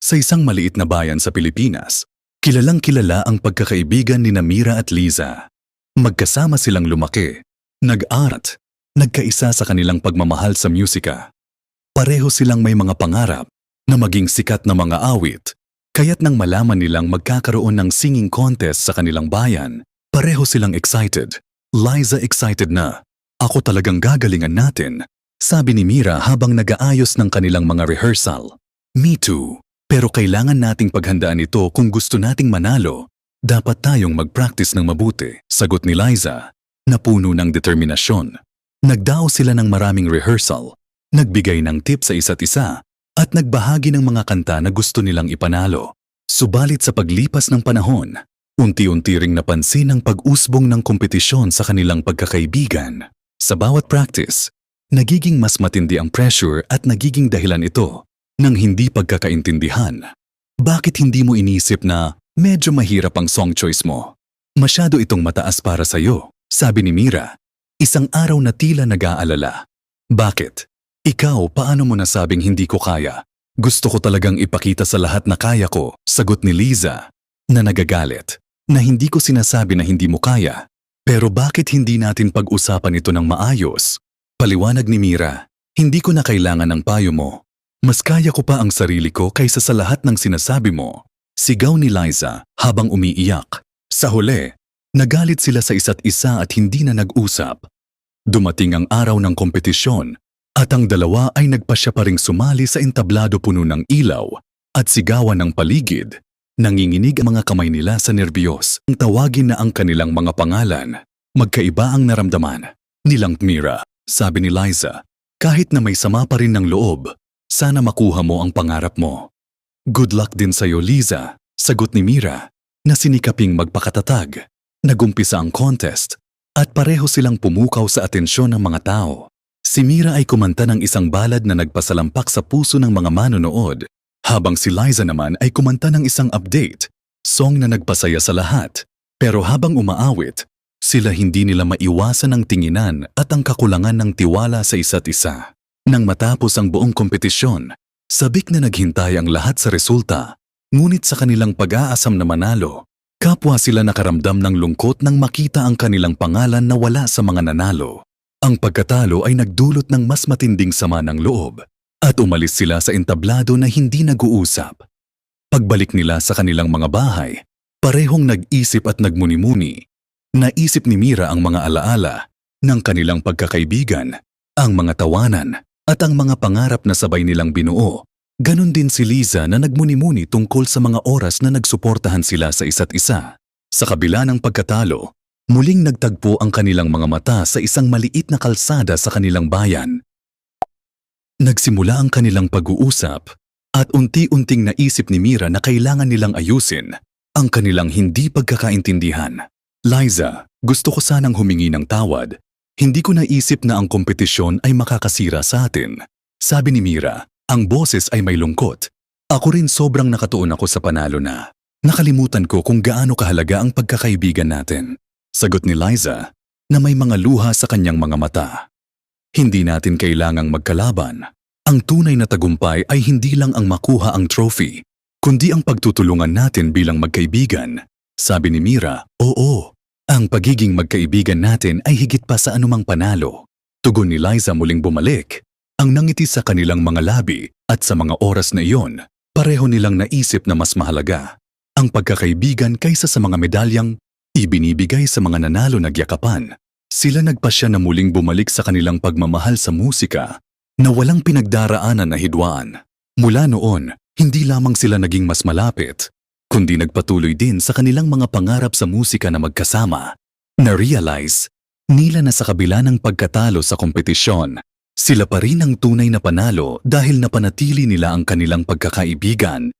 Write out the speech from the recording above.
Sa isang maliit na bayan sa Pilipinas, kilalang kilala ang pagkakaibigan ni Mira at Liza. Magkasama silang lumaki, nag-arat, nagkaisa sa kanilang pagmamahal sa musika. Pareho silang may mga pangarap na maging sikat na mga awit, kaya't nang malaman nilang magkakaroon ng singing contest sa kanilang bayan, pareho silang excited. Liza excited na. Ako talagang gagalingan natin, sabi ni Mira habang nag-aayos ng kanilang mga rehearsal. Me too. Pero kailangan nating paghandaan ito kung gusto nating manalo. Dapat tayong mag-practice ng mabuti, sagot ni Liza, na puno ng determinasyon. Nagdao sila ng maraming rehearsal, nagbigay ng tip sa isa't isa, at nagbahagi ng mga kanta na gusto nilang ipanalo. Subalit sa paglipas ng panahon, unti-unti ring napansin ang pag-usbong ng kompetisyon sa kanilang pagkakaibigan. Sa bawat practice, nagiging mas matindi ang pressure at nagiging dahilan ito ng hindi pagkakaintindihan. Bakit hindi mo inisip na medyo mahirap ang song choice mo? Masyado itong mataas para sa'yo, sabi ni Mira. Isang araw na tila nag-aalala. Bakit? Ikaw, paano mo nasabing hindi ko kaya? Gusto ko talagang ipakita sa lahat na kaya ko, sagot ni Liza, na nagagalit, na hindi ko sinasabi na hindi mo kaya. Pero bakit hindi natin pag-usapan ito ng maayos? Paliwanag ni Mira, hindi ko na kailangan ng payo mo. Mas kaya ko pa ang sarili ko kaysa sa lahat ng sinasabi mo. Sigaw ni Liza habang umiiyak. Sa huli, nagalit sila sa isa't isa at hindi na nag-usap. Dumating ang araw ng kompetisyon at ang dalawa ay nagpasya pa ring sumali sa entablado puno ng ilaw at sigawan ng paligid. Nanginginig ang mga kamay nila sa nerbiyos. Ang tawagin na ang kanilang mga pangalan. Magkaiba ang naramdaman. Nilang Mira, sabi ni Liza, kahit na may sama pa rin ng loob, sana makuha mo ang pangarap mo. Good luck din sa'yo, Liza, sagot ni Mira, na sinikaping magpakatatag. Nagumpisa ang contest at pareho silang pumukaw sa atensyon ng mga tao. Si Mira ay kumanta ng isang balad na nagpasalampak sa puso ng mga manonood, habang si Liza naman ay kumanta ng isang update, song na nagpasaya sa lahat. Pero habang umaawit, sila hindi nila maiwasan ang tinginan at ang kakulangan ng tiwala sa isa't isa. Nang matapos ang buong kompetisyon, sabik na naghintay ang lahat sa resulta, ngunit sa kanilang pag-aasam na manalo, kapwa sila nakaramdam ng lungkot nang makita ang kanilang pangalan na wala sa mga nanalo. Ang pagkatalo ay nagdulot ng mas matinding sama ng loob at umalis sila sa entablado na hindi nag-uusap. Pagbalik nila sa kanilang mga bahay, parehong nag-isip at nagmuni-muni. Naisip ni Mira ang mga alaala ng kanilang pagkakaibigan, ang mga tawanan at ang mga pangarap na sabay nilang binuo. Ganon din si Liza na nagmuni-muni tungkol sa mga oras na nagsuportahan sila sa isa't isa. Sa kabila ng pagkatalo, muling nagtagpo ang kanilang mga mata sa isang maliit na kalsada sa kanilang bayan. Nagsimula ang kanilang pag-uusap at unti-unting naisip ni Mira na kailangan nilang ayusin ang kanilang hindi pagkakaintindihan. Liza, gusto ko sanang humingi ng tawad. Hindi ko naisip na ang kompetisyon ay makakasira sa atin. Sabi ni Mira, ang boses ay may lungkot. Ako rin sobrang nakatuon ako sa panalo na. Nakalimutan ko kung gaano kahalaga ang pagkakaibigan natin. Sagot ni Liza na may mga luha sa kanyang mga mata. Hindi natin kailangang magkalaban. Ang tunay na tagumpay ay hindi lang ang makuha ang trophy, kundi ang pagtutulungan natin bilang magkaibigan. Sabi ni Mira, oo, ang pagiging magkaibigan natin ay higit pa sa anumang panalo. Tugon ni Liza muling bumalik. Ang nangiti sa kanilang mga labi at sa mga oras na iyon, pareho nilang naisip na mas mahalaga. Ang pagkakaibigan kaysa sa mga medalyang ibinibigay sa mga nanalo nagyakapan. Sila nagpasya na muling bumalik sa kanilang pagmamahal sa musika na walang pinagdaraanan na hidwaan. Mula noon, hindi lamang sila naging mas malapit, kundi nagpatuloy din sa kanilang mga pangarap sa musika na magkasama. Na-realize nila na sa kabila ng pagkatalo sa kompetisyon, sila pa rin ang tunay na panalo dahil napanatili nila ang kanilang pagkakaibigan